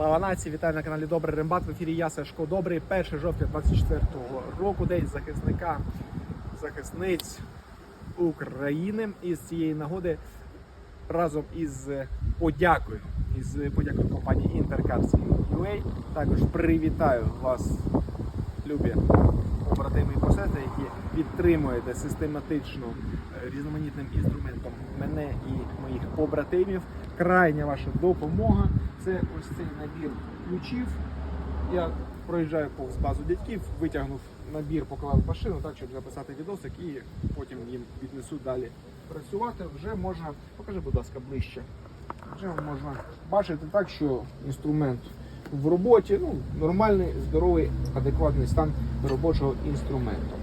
Слава нації! Вітаю на каналі Добрий Рембат. В ефірі я Сашко Добрий. 1 жовтня 24-го року, день захисника, захисниць України. І з цієї нагоди разом із подякою, із подякою компанії Intercars UA також привітаю вас, любі побратими підтримуєте систематично е, різноманітним інструментом мене і моїх побратимів. Крайня ваша допомога це ось цей набір ключів. Я проїжджаю повз базу дядьків, витягнув набір, поклав машину, так щоб записати відосик і потім їм віднесу далі працювати. Вже можна, покажи, будь ласка, ближче. Вже можна бачити так, що інструмент в роботі, ну, нормальний, здоровий, адекватний стан робочого інструменту.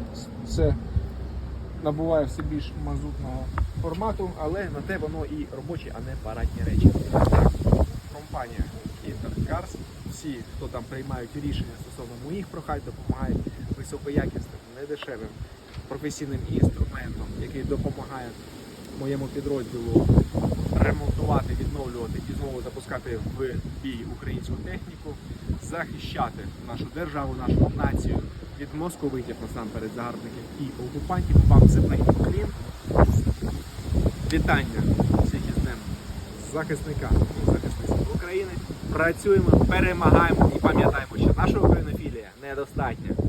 Це набуває все більш мазутного формату, але на те воно і робочі, а не парадні речі. Компанія Intercars, всі, хто там приймають рішення стосовно моїх прохань, допомагають високоякісним, недешевим професійним інструментом, який допомагає моєму підрозділу ремонтувати, відновлювати і знову запускати в бій українську техніку, захищати нашу державу, нашу націю від московитів насамперед загарбників і окупантів. Вам земний уклін. Вітання всіх із ним захисника і захисниць України. Працюємо, перемагаємо і пам'ятаємо, що наша українофілія недостатня.